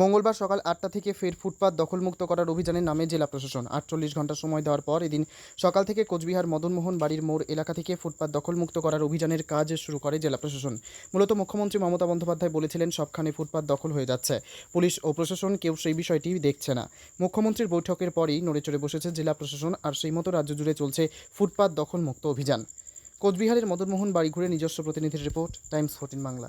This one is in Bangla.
মঙ্গলবার সকাল আটটা থেকে ফের ফুটপাত দখলমুক্ত করার অভিযানের নামে জেলা প্রশাসন। আটচল্লিশ ঘণ্টা সময় দেওয়ার পর এদিন সকাল থেকে কোচবিহার মদনমোহন বাড়ির মোড় এলাকা থেকে ফুটপাত দখলমুক্ত করার অভিযানের কাজ শুরু করে জেলা প্রশাসন। মূলত মুখ্যমন্ত্রী মমতা বন্দ্যোপাধ্যায় বলেছিলেন, সবখানে ফুটপাত দখল হয়ে যাচ্ছে। পুলিশ ও প্রশাসন কেউ সেই বিষয়টি দেখছে না। মুখ্যমন্ত্রীর বৈঠকের পরেই নড়েচড়ে বসেছে জেলা প্রশাসন আর সেই মতো রাজ্য জুড়ে চলছে ফুটপাত দখলমুক্ত অভিযান। কোচবিহারের মদনমোহন বাড়ি ঘুরে নিজস্ব প্রতিনিধির রিপোর্ট, টাইমস ফোর্টিন বাংলা।